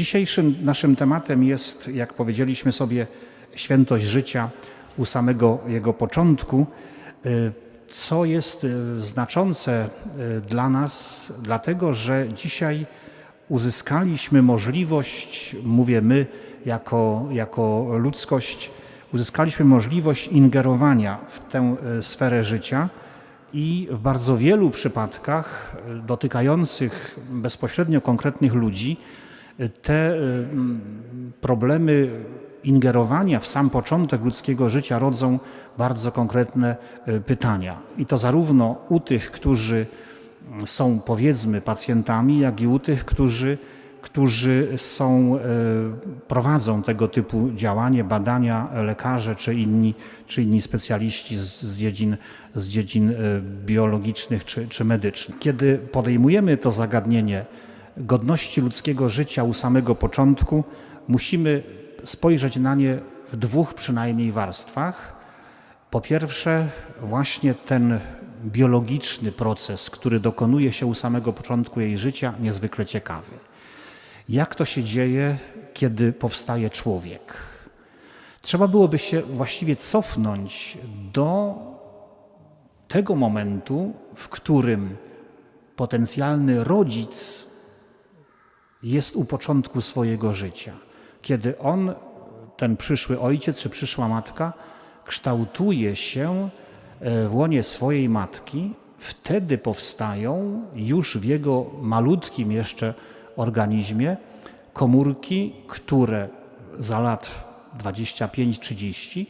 Dzisiejszym naszym tematem jest, jak powiedzieliśmy sobie, świętość życia u samego jego początku, y, co jest y, znaczące y, dla nas, dlatego że dzisiaj uzyskaliśmy możliwość, mówię my jako, jako ludzkość, uzyskaliśmy możliwość ingerowania w tę sferę życia i w bardzo wielu przypadkach dotykających bezpośrednio konkretnych ludzi, te y, mm, problemy ingerowania w sam początek ludzkiego życia rodzą bardzo konkretne y, pytania. I to zarówno u tych, którzy mm, są powiedzmy pacjentami, jak i u tych, którzy, którzy są, y, prowadzą tego typu działanie, badania, lekarze czy inni, czy inni specjaliści z, z dziedzin, z dziedzin biologicznych czy, czy medycznych. Kiedy podejmujemy to zagadnienie godności ludzkiego życia u samego początku, musimy spojrzeć na nie w dwóch przynajmniej warstwach. Po pierwsze, właśnie ten biologiczny proces, który dokonuje się u samego początku jej życia, niezwykle ciekawy. Jak to się dzieje, kiedy powstaje człowiek? Trzeba byłoby się właściwie cofnąć do tego momentu, w którym potencjalny rodzic jest u początku swojego życia, kiedy on, ten przyszły ojciec czy przyszła matka, kształtuje się e, w łonie swojej matki, wtedy powstają już w jego malutkim jeszcze organizmie komórki, które za lat 25-30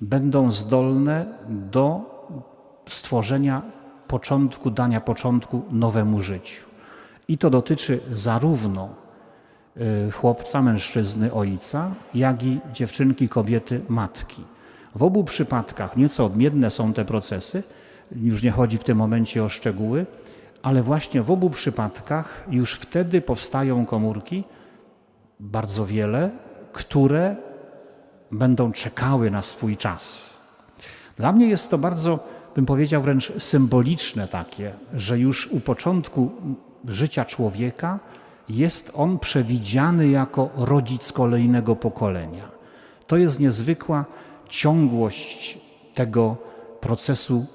będą zdolne do stworzenia początku, dania początku nowemu życiu. I to dotyczy zarówno y, chłopca, mężczyzny, ojca, jak i dziewczynki, kobiety, matki. W obu przypadkach nieco odmienne są te procesy, już nie chodzi w tym momencie o szczegóły, ale właśnie w obu przypadkach już wtedy powstają komórki, bardzo wiele, które będą czekały na swój czas. Dla mnie jest to bardzo, bym powiedział, wręcz symboliczne takie, że już u początku życia człowieka jest on przewidziany jako rodzic kolejnego pokolenia. To jest niezwykła ciągłość tego procesu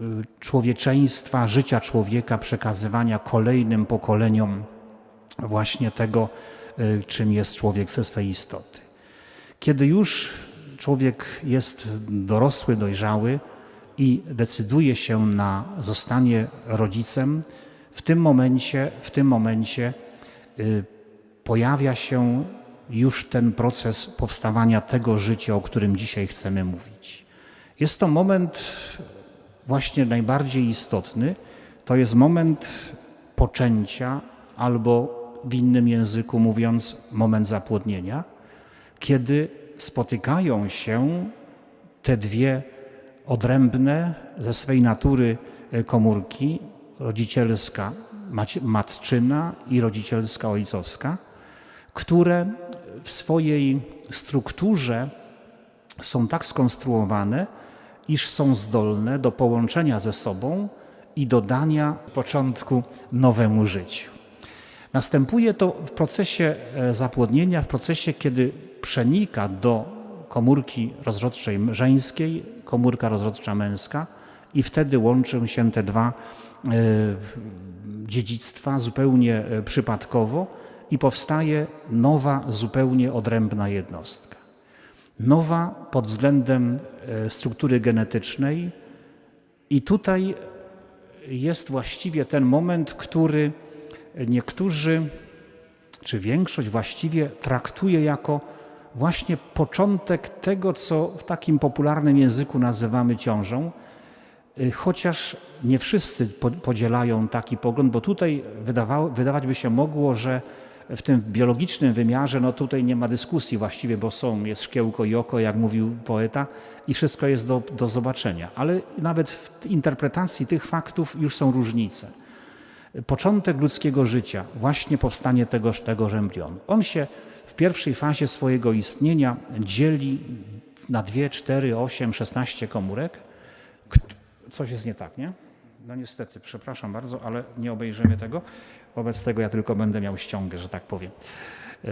y, człowieczeństwa, życia człowieka, przekazywania kolejnym pokoleniom właśnie tego, y, czym jest człowiek ze swej istoty. Kiedy już człowiek jest dorosły, dojrzały i decyduje się na zostanie rodzicem, w tym momencie, w tym momencie y, pojawia się już ten proces powstawania tego życia, o którym dzisiaj chcemy mówić. Jest to moment właśnie najbardziej istotny. To jest moment poczęcia, albo w innym języku mówiąc, moment zapłodnienia, kiedy spotykają się te dwie odrębne ze swej natury e, komórki, rodzicielska matczyna i rodzicielska ojcowska, które w swojej strukturze są tak skonstruowane, iż są zdolne do połączenia ze sobą i dodania początku nowemu życiu. Następuje to w procesie e, zapłodnienia, w procesie, kiedy przenika do komórki rozrodczej żeńskiej, komórka rozrodcza męska i wtedy łączą się te dwa dziedzictwa zupełnie e, przypadkowo i powstaje nowa, zupełnie odrębna jednostka. Nowa pod względem e, struktury genetycznej, i tutaj jest właściwie ten moment, który niektórzy, czy większość właściwie traktuje jako właśnie początek tego, co w takim popularnym języku nazywamy ciążą, chociaż nie wszyscy po- podzielają taki pogląd, bo tutaj wydawało, wydawać by się mogło, że w tym biologicznym wymiarze, no tutaj nie ma dyskusji właściwie, bo są, jest szkiełko i oko, jak mówił poeta, i wszystko jest do, do zobaczenia. Ale nawet w interpretacji tych faktów już są różnice. Początek ludzkiego życia, właśnie powstanie tegoż, tegoż embrionu. On się w pierwszej fazie swojego istnienia dzieli na 2, 4, 8, 16 komórek. Coś jest nie tak, nie? No niestety, przepraszam bardzo, ale nie obejrzymy tego. Wobec tego ja tylko będę miał ściągę, że tak powiem. E,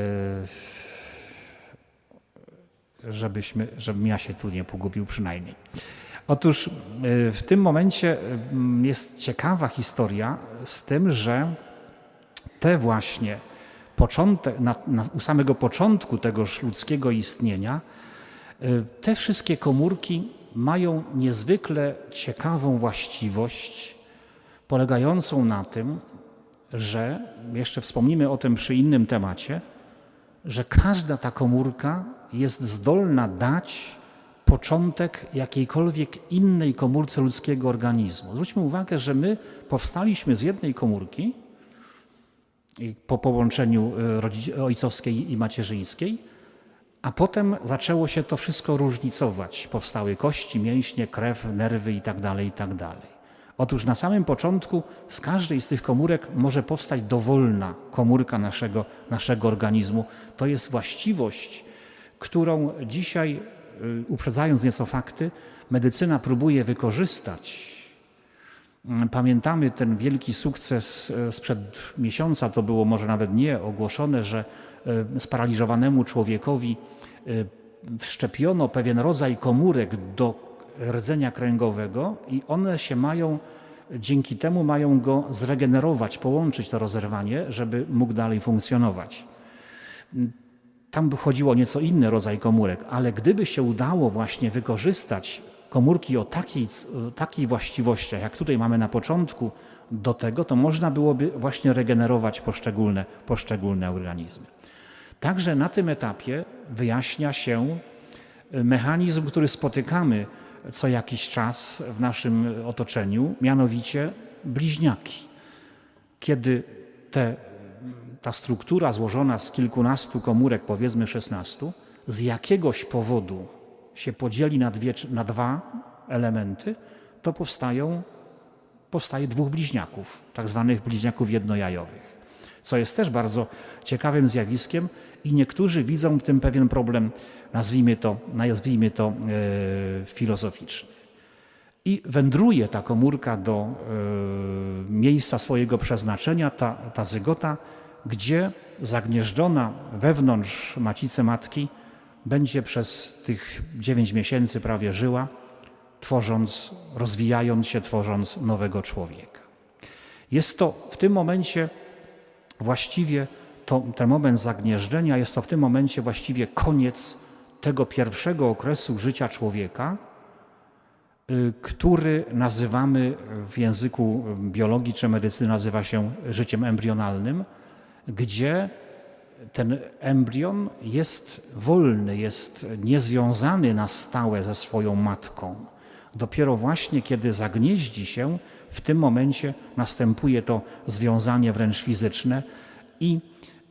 Żebyśmy, żebym ja się tu nie pogubił przynajmniej. Otóż e, w tym momencie mm, jest ciekawa historia z tym, że te właśnie początek, na, na, u samego początku tegoż ludzkiego istnienia, y, te wszystkie komórki mają niezwykle ciekawą właściwość, polegającą na tym, że, jeszcze wspomnimy o tym przy innym temacie, że każda ta komórka jest zdolna dać początek jakiejkolwiek innej komórce ludzkiego organizmu. Zwróćmy uwagę, że my powstaliśmy z jednej komórki, po połączeniu e, ojcowskiej i macierzyńskiej, a potem zaczęło się to wszystko różnicować. Powstały kości, mięśnie, krew, nerwy itd. Tak itd. Tak Otóż na samym początku z każdej z tych komórek może powstać dowolna komórka naszego, naszego organizmu. To jest właściwość, którą dzisiaj, e, uprzedzając nieco fakty, medycyna próbuje wykorzystać Mm, pamiętamy ten wielki sukces e, sprzed miesiąca, to było może nawet nie ogłoszone, że sparaliżowanemu człowiekowi e, wszczepiono pewien rodzaj komórek do rdzenia kręgowego i one się mają, dzięki temu mają go zregenerować, połączyć to rozerwanie, żeby mógł dalej funkcjonować. Tam by chodziło o nieco inny rodzaj komórek, ale gdyby się udało właśnie wykorzystać komórki o takiej, takiej właściwościach, jak tutaj mamy na początku, do tego, to można byłoby właśnie regenerować poszczególne, poszczególne organizmy. Także na tym etapie wyjaśnia się e, mechanizm, który spotykamy co jakiś czas w naszym otoczeniu, mianowicie bliźniaki. Kiedy te, ta struktura złożona z kilkunastu komórek, powiedzmy szesnastu, z jakiegoś powodu się podzieli na, dwie, na dwa elementy, to powstają, powstaje dwóch bliźniaków, tak zwanych bliźniaków jednojajowych. Co jest też bardzo ciekawym zjawiskiem i niektórzy widzą w tym pewien problem, nazwijmy to, nazwijmy to e, filozoficzny. I wędruje ta komórka do e, miejsca swojego przeznaczenia, ta, ta zygota, gdzie zagnieżdżona wewnątrz macicy matki będzie przez tych dziewięć miesięcy prawie żyła, tworząc, rozwijając się, tworząc nowego człowieka. Jest to w tym momencie właściwie to, ten moment zagnieżdżenia, jest to w tym momencie właściwie koniec tego pierwszego okresu życia człowieka, y, który nazywamy w języku biologii czy medycyny nazywa się życiem embrionalnym, gdzie ten embrion jest wolny, jest niezwiązany na stałe ze swoją matką. Dopiero właśnie kiedy zagnieździ się, w tym momencie następuje to związanie wręcz fizyczne i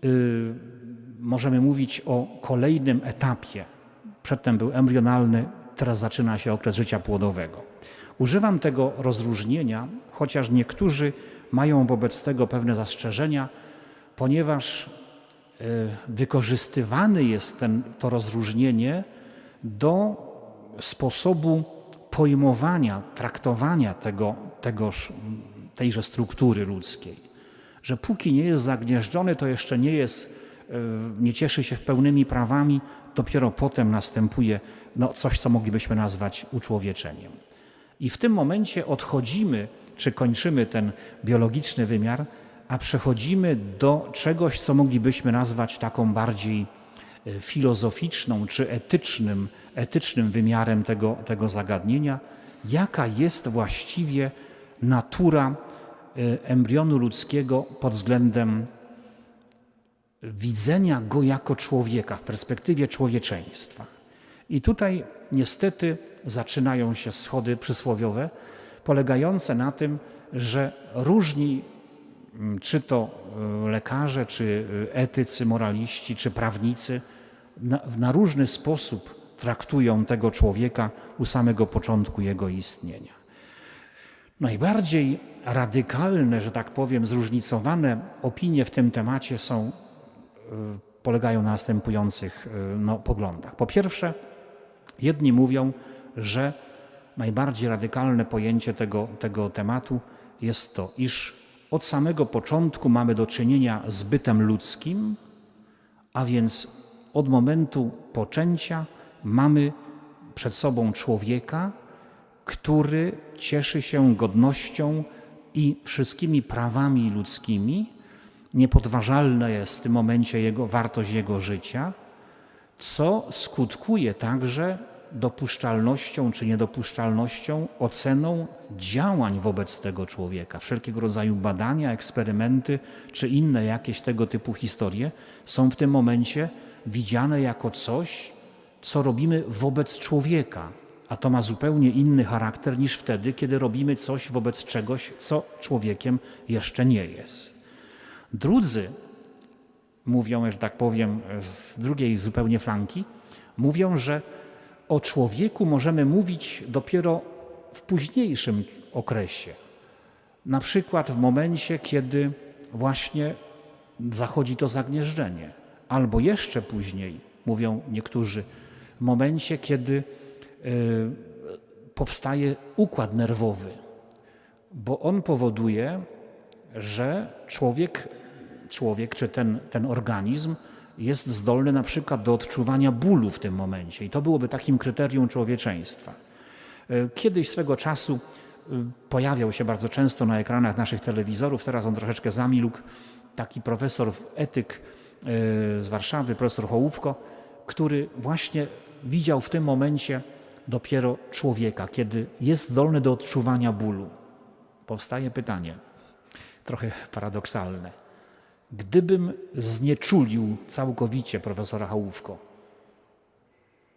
yy, możemy mówić o kolejnym etapie. Przedtem był embrionalny, teraz zaczyna się okres życia płodowego. Używam tego rozróżnienia, chociaż niektórzy mają wobec tego pewne zastrzeżenia, ponieważ E, wykorzystywany jest ten, to rozróżnienie do sposobu pojmowania, traktowania tego, tegoż, tejże struktury ludzkiej. Że póki nie jest zagnieżdżony, to jeszcze nie jest, e, nie cieszy się pełnymi prawami, dopiero potem następuje no, coś, co moglibyśmy nazwać uczłowieczeniem. I w tym momencie odchodzimy, czy kończymy ten biologiczny wymiar, a przechodzimy do czegoś, co moglibyśmy nazwać taką bardziej filozoficzną czy etycznym, etycznym wymiarem tego, tego zagadnienia, jaka jest właściwie natura e, embrionu ludzkiego pod względem widzenia go jako człowieka w perspektywie człowieczeństwa. I tutaj niestety zaczynają się schody przysłowiowe, polegające na tym, że różni Mm, czy to e, lekarze, czy e, etycy, moraliści, czy prawnicy, na, na różny sposób traktują tego człowieka u samego początku jego istnienia. Najbardziej radykalne, że tak powiem, zróżnicowane opinie w tym temacie są, e, polegają na następujących no, poglądach. Po pierwsze, jedni mówią, że najbardziej radykalne pojęcie tego, tego tematu jest to, iż od samego początku mamy do czynienia z bytem ludzkim, a więc od momentu poczęcia mamy przed sobą człowieka, który cieszy się godnością i wszystkimi prawami ludzkimi. Niepodważalna jest w tym momencie jego wartość jego życia, co skutkuje także dopuszczalnością czy niedopuszczalnością, oceną działań wobec tego człowieka. Wszelkiego rodzaju badania, eksperymenty czy inne jakieś tego typu historie są w tym momencie widziane jako coś, co robimy wobec człowieka, a to ma zupełnie inny charakter niż wtedy, kiedy robimy coś wobec czegoś, co człowiekiem jeszcze nie jest. Drudzy mówią, że tak powiem, z drugiej zupełnie flanki, mówią, że o człowieku możemy mówić dopiero w późniejszym okresie. Na przykład w momencie, kiedy właśnie zachodzi to zagnieżdżenie, albo jeszcze później, mówią niektórzy, w momencie, kiedy y, powstaje układ nerwowy, bo on powoduje, że człowiek, człowiek czy ten, ten organizm jest zdolny na przykład do odczuwania bólu w tym momencie i to byłoby takim kryterium człowieczeństwa. Y, Kiedyś swego czasu y, pojawiał się bardzo często na ekranach naszych telewizorów, teraz on troszeczkę zamilkł, taki profesor etyk z Warszawy, profesor Hołówko, który właśnie widział w tym momencie dopiero człowieka, kiedy jest zdolny do odczuwania bólu. Powstaje pytanie, trochę paradoksalne. Gdybym znieczulił całkowicie profesora Hołówko,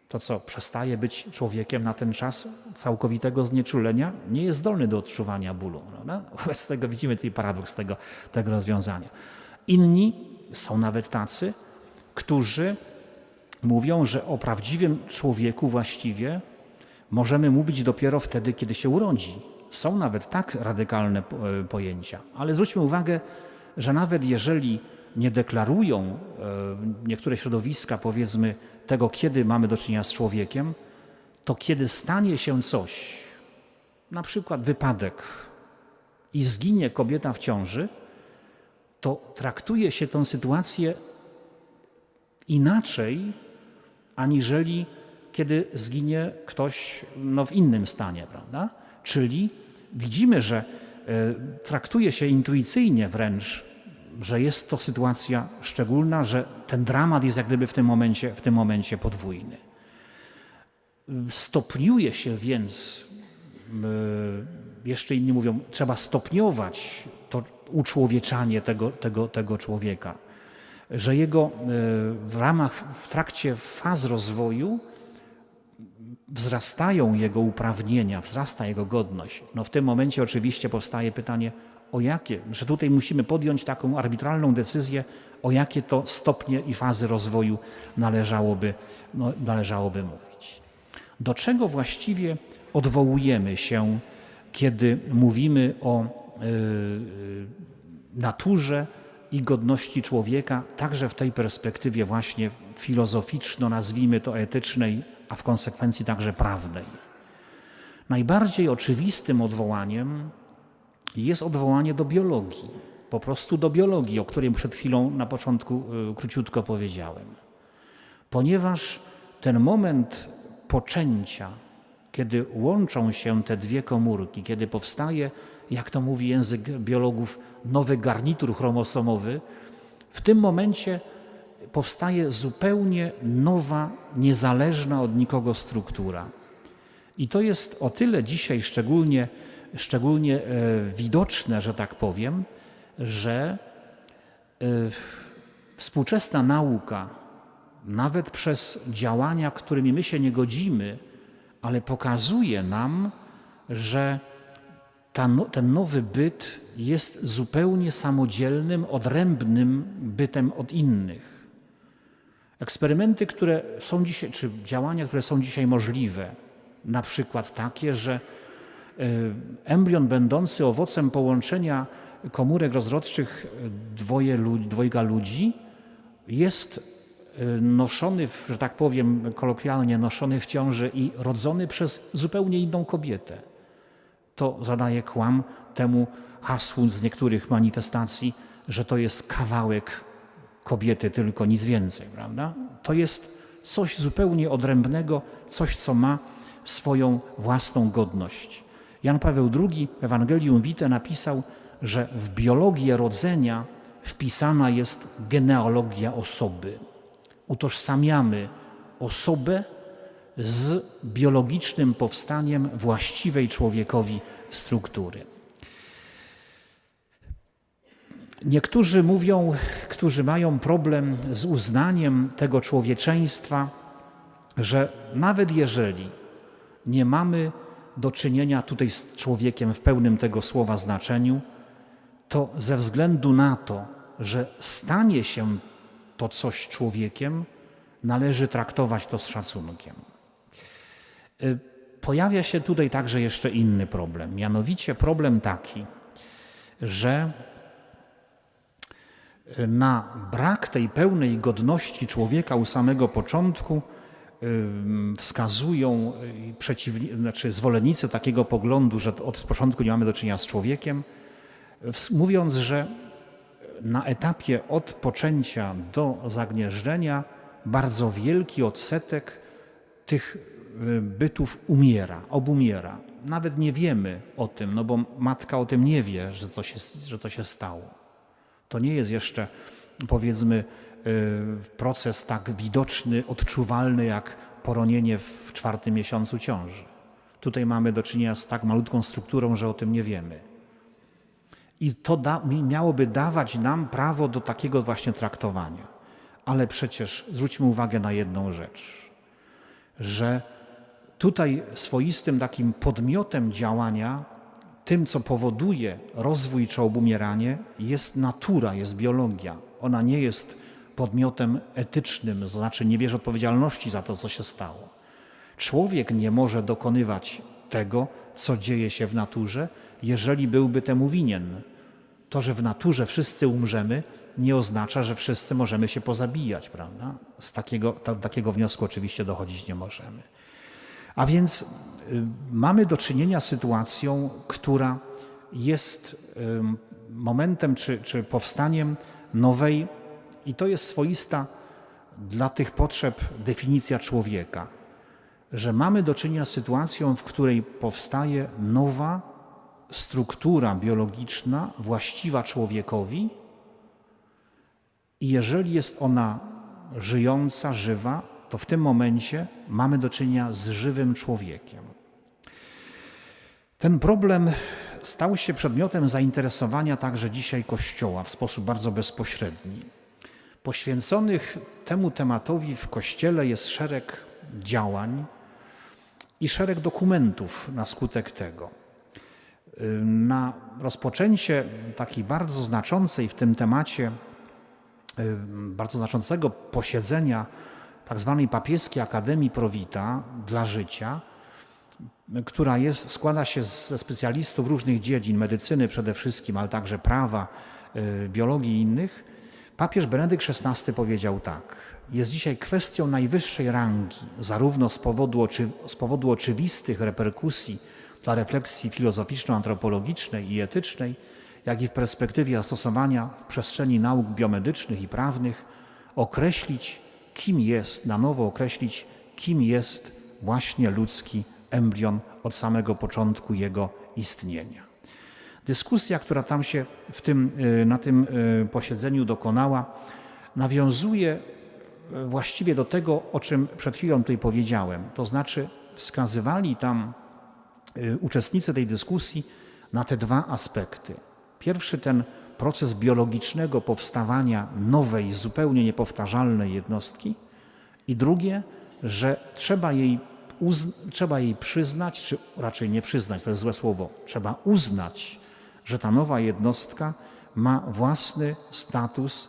to co, przestaje być człowiekiem na ten czas całkowitego znieczulenia? Nie jest zdolny do odczuwania bólu. Prawda? Wobec tego widzimy tutaj paradoks tego, tego rozwiązania. Inni są nawet tacy, którzy mówią, że o prawdziwym człowieku właściwie możemy mówić dopiero wtedy, kiedy się urodzi. Są nawet tak radykalne e, pojęcia, ale zwróćmy uwagę, że nawet jeżeli nie deklarują e, niektóre środowiska, powiedzmy, tego, kiedy mamy do czynienia z człowiekiem, to kiedy stanie się coś, na przykład wypadek i zginie kobieta w ciąży, to traktuje się tę sytuację inaczej, aniżeli kiedy zginie ktoś no, w innym stanie, prawda? Czyli widzimy, że e, traktuje się intuicyjnie wręcz, że jest to sytuacja szczególna, że ten dramat jest jak gdyby w tym momencie, w tym momencie podwójny. Stopniuje się więc, y, jeszcze inni mówią, trzeba stopniować to uczłowieczanie tego, tego, tego człowieka, że jego y, w ramach, w trakcie faz rozwoju wzrastają jego uprawnienia, wzrasta jego godność. No w tym momencie oczywiście powstaje pytanie, o jakie, że tutaj musimy podjąć taką arbitralną decyzję, o jakie to stopnie i fazy rozwoju należałoby, no, należałoby mówić. Do czego właściwie odwołujemy się, kiedy mówimy o naturze i godności człowieka, także w tej perspektywie właśnie filozoficzno, nazwijmy to etycznej, a w konsekwencji także prawnej. Najbardziej oczywistym odwołaniem jest odwołanie do biologii, po prostu do biologii, o której przed chwilą na początku y, króciutko powiedziałem. Ponieważ ten moment poczęcia, kiedy łączą się te dwie komórki, kiedy powstaje, jak to mówi język biologów, nowy garnitur chromosomowy, w tym momencie powstaje zupełnie nowa, niezależna od nikogo struktura. I to jest o tyle dzisiaj szczególnie, szczególnie e, widoczne, że tak powiem, że e, współczesna nauka, nawet przez działania, którymi my się nie godzimy, ale pokazuje nam, że ta, ten nowy byt jest zupełnie samodzielnym, odrębnym bytem od innych. Eksperymenty, które są dzisiaj, czy działania, które są dzisiaj możliwe, na przykład takie, że y, embrion będący owocem połączenia komórek rozrodczych dwoje, dwojga ludzi jest y, noszony, że tak powiem kolokwialnie, noszony w ciąży i rodzony przez zupełnie inną kobietę. To zadaje kłam temu hasłu z niektórych manifestacji, że to jest kawałek kobiety, tylko nic więcej, prawda? To jest coś zupełnie odrębnego, coś, co ma swoją własną godność. Jan Paweł II w Ewangelium Vitae napisał, że w biologię rodzenia wpisana jest genealogia osoby. Utożsamiamy osobę z biologicznym powstaniem właściwej człowiekowi struktury. Niektórzy mówią, którzy mają problem z uznaniem tego człowieczeństwa, że nawet jeżeli nie mamy do czynienia tutaj z człowiekiem w pełnym tego słowa znaczeniu, to ze względu na to, że stanie się to coś człowiekiem, należy traktować to z szacunkiem. Y, Pojawia się tutaj także jeszcze inny problem, mianowicie problem taki, że na brak tej pełnej godności człowieka u samego początku ym, wskazują y, przeciwni, znaczy zwolennicy takiego poglądu, że od początku nie mamy do czynienia z człowiekiem, mówiąc, że na etapie od poczęcia do zagnieżdżenia bardzo wielki odsetek tych y, bytów umiera, obumiera. Nawet nie wiemy o tym, no bo matka o tym nie wie, że to się, że to się stało. To nie jest jeszcze, powiedzmy, y, proces tak widoczny, odczuwalny jak poronienie w czwartym miesiącu ciąży. Tutaj mamy do czynienia z tak malutką strukturą, że o tym nie wiemy. I to da, mi- miałoby dawać nam prawo do takiego właśnie traktowania. Ale przecież zwróćmy uwagę na jedną rzecz, że tutaj swoistym takim podmiotem działania, tym co powoduje rozwój czy obumieranie, jest natura, jest biologia. Ona nie jest podmiotem etycznym, to znaczy nie bierze odpowiedzialności za to, co się stało. Człowiek nie może dokonywać tego, co dzieje się w naturze, jeżeli byłby temu winien. To, że w naturze wszyscy umrzemy, nie oznacza, że wszyscy możemy się pozabijać, prawda? Z takiego, ta, takiego wniosku oczywiście dochodzić nie możemy. A więc y, mamy do czynienia z sytuacją, która jest momentem czy, czy powstaniem nowej, i to jest swoista dla tych potrzeb definicja człowieka, że mamy do czynienia z sytuacją, w której powstaje nowa struktura biologiczna właściwa człowiekowi, i jeżeli jest ona żyjąca, żywa, to w tym momencie mamy do czynienia z żywym człowiekiem. Ten problem stał się przedmiotem zainteresowania także dzisiaj Kościoła w sposób bardzo bezpośredni. Poświęconych temu tematowi w Kościele jest szereg działań i szereg dokumentów na skutek tego. Na rozpoczęcie takiej bardzo znaczącej w tym temacie, bardzo znaczącego posiedzenia tak zwanej papieskiej Akademii Prowita dla życia, która jest, składa się ze specjalistów różnych dziedzin, medycyny przede wszystkim, ale także prawa, y, biologii i innych, papież Benedykt XVI powiedział tak: Jest dzisiaj kwestią najwyższej rangi, zarówno z powodu, oczy, z powodu oczywistych reperkusji dla refleksji filozoficzno-antropologicznej i etycznej, jak i w perspektywie zastosowania w przestrzeni nauk biomedycznych i prawnych, określić, kim jest, na nowo określić, kim jest właśnie ludzki embrion od samego początku jego istnienia. Dyskusja, która tam się w tym, y, na tym y, posiedzeniu dokonała, nawiązuje y, właściwie do tego, o czym przed chwilą tutaj powiedziałem. To znaczy, wskazywali tam uczestnicy tej dyskusji na te dwa aspekty. Pierwszy ten proces biologicznego powstawania nowej, zupełnie niepowtarzalnej jednostki, i drugie, że trzeba jej, trzeba jej przyznać, czy raczej nie przyznać, to jest złe słowo, trzeba uznać, że ta nowa jednostka ma własny status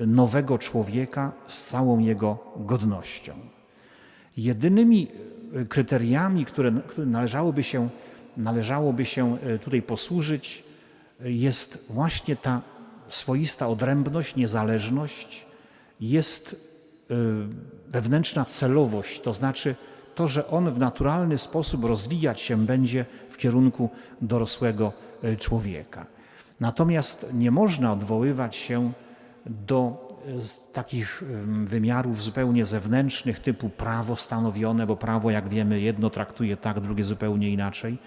nowego człowieka z całą jego godnością. Jedynymi y, kryteriami, które, należałoby, się, należałoby się y, tutaj posłużyć, jest właśnie ta swoista odrębność, niezależność, jest y, wewnętrzna celowość, to znaczy to, że on w naturalny sposób rozwijać się będzie w kierunku dorosłego e, człowieka. Natomiast nie można odwoływać się do z takich wymiarów zupełnie zewnętrznych, typu prawo stanowione, bo prawo, jak wiemy, jedno traktuje tak, drugie zupełnie inaczej.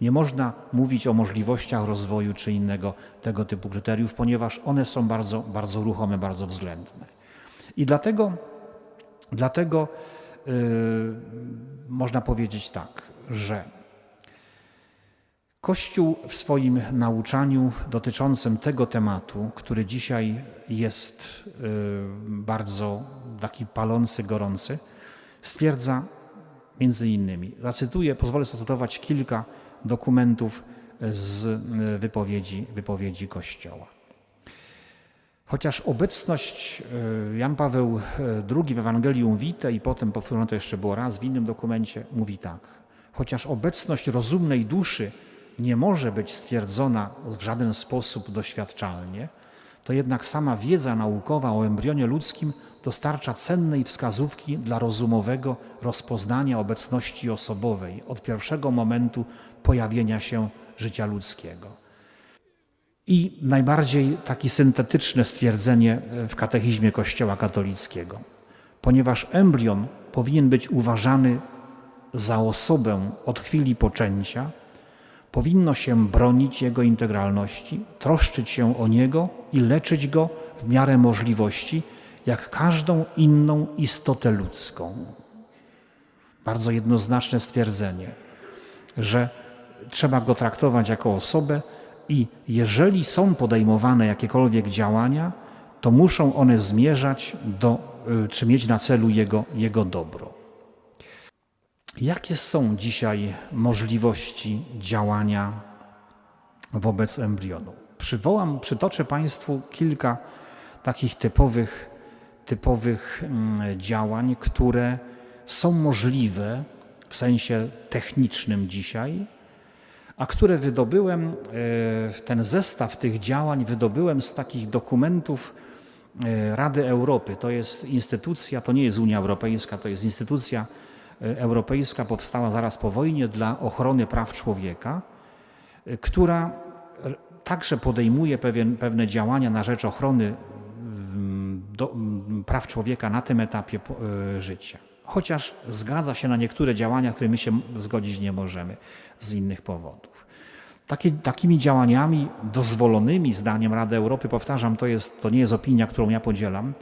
Nie można mówić o możliwościach rozwoju czy innego tego typu kryteriów, ponieważ one są bardzo, bardzo ruchome, bardzo względne. I dlatego, dlatego yy, można powiedzieć tak, że Kościół w swoim nauczaniu dotyczącym tego tematu, który dzisiaj jest y, bardzo taki palący, gorący, stwierdza między innymi, zacytuję, pozwolę zacytować kilka dokumentów z y, wypowiedzi, wypowiedzi Kościoła. Chociaż obecność y, Jan Paweł II w Ewangelium Vitae i potem powtórzone to jeszcze było raz w innym dokumencie, mówi tak. Chociaż obecność rozumnej duszy nie może być stwierdzona w żaden sposób doświadczalnie, to jednak sama wiedza naukowa o embrionie ludzkim dostarcza cennej wskazówki dla rozumowego rozpoznania obecności osobowej od pierwszego momentu pojawienia się życia ludzkiego. I najbardziej takie syntetyczne stwierdzenie w katechizmie Kościoła katolickiego. Ponieważ embrion powinien być uważany za osobę od chwili poczęcia, powinno się bronić jego integralności, troszczyć się o niego i leczyć go w miarę możliwości, jak każdą inną istotę ludzką. Bardzo jednoznaczne stwierdzenie, że trzeba go traktować jako osobę i jeżeli są podejmowane jakiekolwiek działania, to muszą one zmierzać do, y, czy mieć na celu jego, jego dobro. Jakie są dzisiaj możliwości działania wobec embrionu? Przywołam, przytoczę Państwu kilka takich typowych, typowych mm, działań, które są możliwe w sensie technicznym dzisiaj, a które wydobyłem, e, ten zestaw tych działań wydobyłem z takich dokumentów e, Rady Europy. To jest instytucja, to nie jest Unia Europejska, to jest instytucja europejska powstała zaraz po wojnie dla ochrony praw człowieka, która także podejmuje pewien, pewne działania na rzecz ochrony mm, do, mm, praw człowieka na tym etapie e, życia. Chociaż zgadza się na niektóre działania, które my się zgodzić nie możemy z innych powodów. Taki, takimi działaniami dozwolonymi zdaniem Rady Europy, powtarzam, to, jest, to nie jest opinia, którą ja podzielam,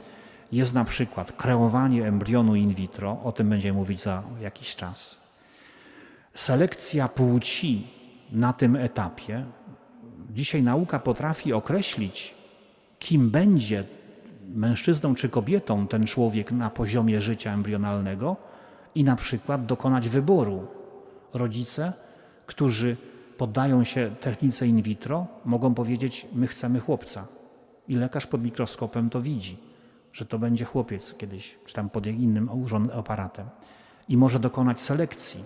jest na przykład kreowanie embrionu in vitro, o tym będziemy mówić za jakiś czas. Selekcja płci na tym etapie. Dzisiaj nauka potrafi określić, kim będzie mężczyzną czy kobietą ten człowiek na poziomie życia embrionalnego i na przykład dokonać wyboru. Rodzice, którzy poddają się technice in vitro, mogą powiedzieć: My chcemy chłopca. I lekarz pod mikroskopem to widzi że to będzie chłopiec kiedyś, czy tam pod innym aparatem. I może dokonać selekcji.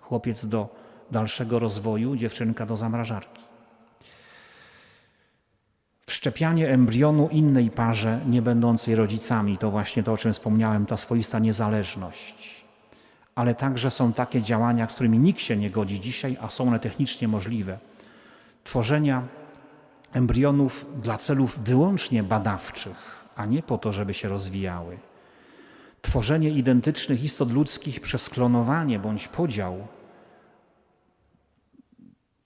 Chłopiec do dalszego rozwoju, dziewczynka do zamrażarki. Wszczepianie embrionu innej parze, nie będącej rodzicami, to właśnie to, o czym wspomniałem, ta swoista niezależność. Ale także są takie działania, z którymi nikt się nie godzi dzisiaj, a są one technicznie możliwe. Tworzenia embrionów dla celów wyłącznie badawczych, a nie po to, żeby się rozwijały. Tworzenie identycznych istot ludzkich przez klonowanie bądź podział,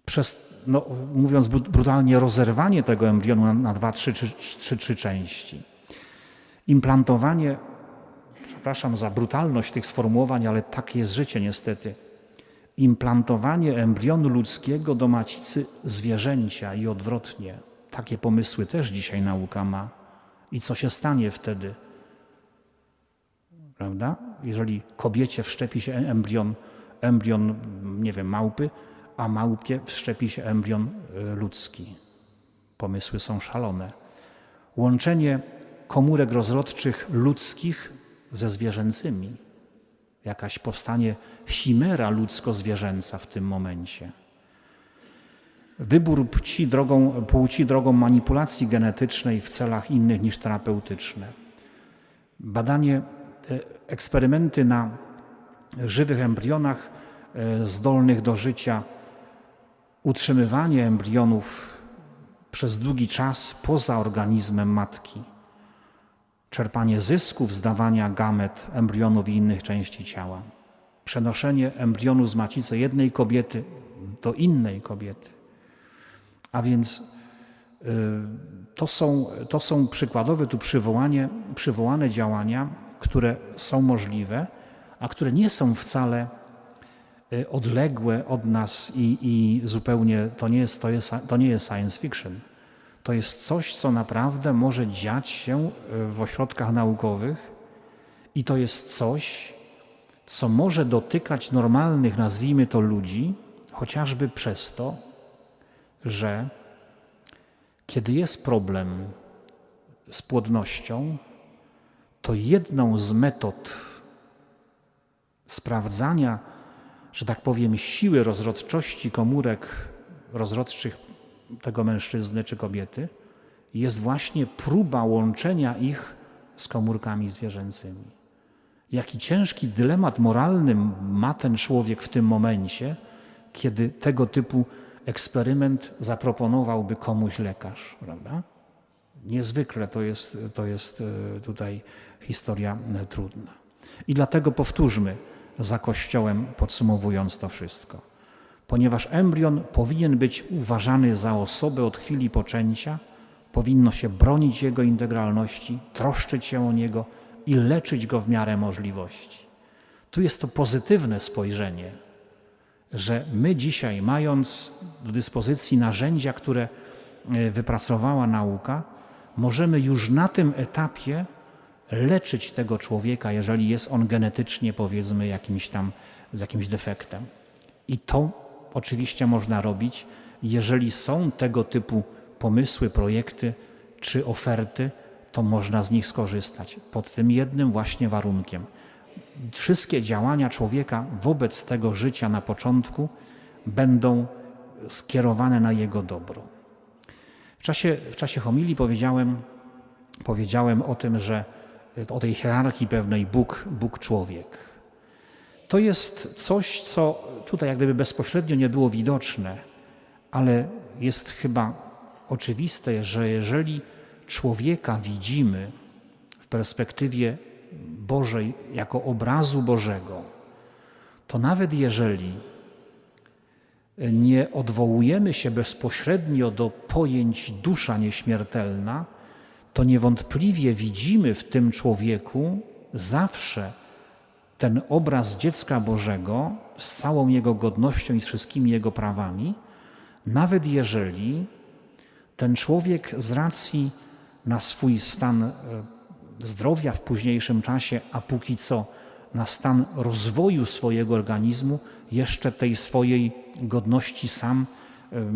przez, no, mówiąc brutalnie, rozerwanie tego embrionu na, na dwa, trzy, trzy, trzy, trzy części. Implantowanie, przepraszam za brutalność tych sformułowań, ale takie jest życie niestety. Implantowanie embrionu ludzkiego do macicy zwierzęcia i odwrotnie. Takie pomysły też dzisiaj nauka ma. I co się stanie wtedy? Prawda? Jeżeli kobiecie wszczepi się embrion, embrion, nie wiem, małpy, a małpie wszczepi się embrion e, ludzki. Pomysły są szalone. Łączenie komórek rozrodczych ludzkich ze zwierzęcymi. Jakaś powstanie chimera ludzko-zwierzęca w tym momencie. Wybór płci drogą, płci drogą manipulacji genetycznej w celach innych niż terapeutyczne. Badanie, e, eksperymenty na żywych embrionach e, zdolnych do życia, utrzymywanie embrionów przez długi czas poza organizmem matki, czerpanie zysków z dawania gamet, embrionów i innych części ciała, przenoszenie embrionu z macicy jednej kobiety do innej kobiety. A więc y, to są, to są przykładowe tu przywołanie, przywołane działania, które są możliwe, a które nie są wcale odległe od nas i, i zupełnie to nie, jest, to, jest, to nie jest science fiction. To jest coś, co naprawdę może dziać się y, w ośrodkach naukowych i to jest coś, co może dotykać normalnych, nazwijmy to ludzi, chociażby przez to, że kiedy jest problem z płodnością, to jedną z metod sprawdzania, że tak powiem, siły rozrodczości komórek rozrodczych tego mężczyzny czy kobiety jest właśnie próba łączenia ich z komórkami zwierzęcymi. Jaki ciężki dylemat moralny ma ten człowiek w tym momencie, kiedy tego typu eksperyment zaproponowałby komuś lekarz, prawda? Niezwykle to jest, to jest e, tutaj historia e, trudna. I dlatego powtórzmy za Kościołem, podsumowując to wszystko. Ponieważ embrion powinien być uważany za osobę od chwili poczęcia, powinno się bronić jego integralności, troszczyć się o niego i leczyć go w miarę możliwości. Tu jest to pozytywne spojrzenie że my dzisiaj, mając do dyspozycji narzędzia, które e, wypracowała nauka, możemy już na tym etapie leczyć tego człowieka, jeżeli jest on genetycznie, powiedzmy, jakimś tam, z jakimś defektem. I to oczywiście można robić, jeżeli są tego typu pomysły, projekty czy oferty, to można z nich skorzystać pod tym jednym właśnie warunkiem wszystkie działania człowieka wobec tego życia na początku będą skierowane na jego dobro. W czasie, w czasie homilii powiedziałem, powiedziałem o tym, że o tej hierarchii pewnej Bóg, Bóg. To jest coś, co tutaj jak gdyby bezpośrednio nie było widoczne, ale jest chyba oczywiste, że jeżeli człowieka widzimy w perspektywie Bożej jako obrazu Bożego, to nawet jeżeli nie odwołujemy się bezpośrednio do pojęć dusza nieśmiertelna, to niewątpliwie widzimy w tym człowieku zawsze ten obraz dziecka Bożego z całą jego godnością i z wszystkimi jego prawami, nawet jeżeli ten człowiek z racji na swój stan e, zdrowia w późniejszym czasie, a póki co na stan rozwoju swojego organizmu, jeszcze tej swojej godności sam,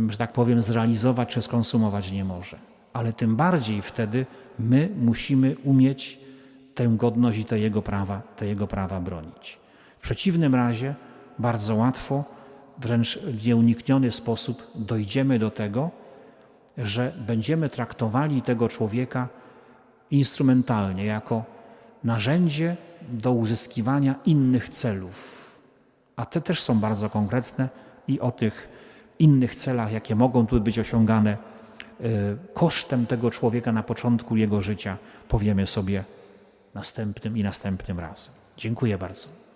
że tak powiem, zrealizować czy skonsumować nie może. Ale tym bardziej wtedy my musimy umieć tę godność i te jego prawa, te jego prawa bronić. W przeciwnym razie bardzo łatwo, wręcz w nieunikniony sposób dojdziemy do tego, że będziemy traktowali tego człowieka instrumentalnie, jako narzędzie do uzyskiwania innych celów. A te też są bardzo konkretne i o tych innych celach, jakie mogą tu być osiągane kosztem tego człowieka na początku jego życia, powiemy sobie następnym i następnym razem. Dziękuję bardzo.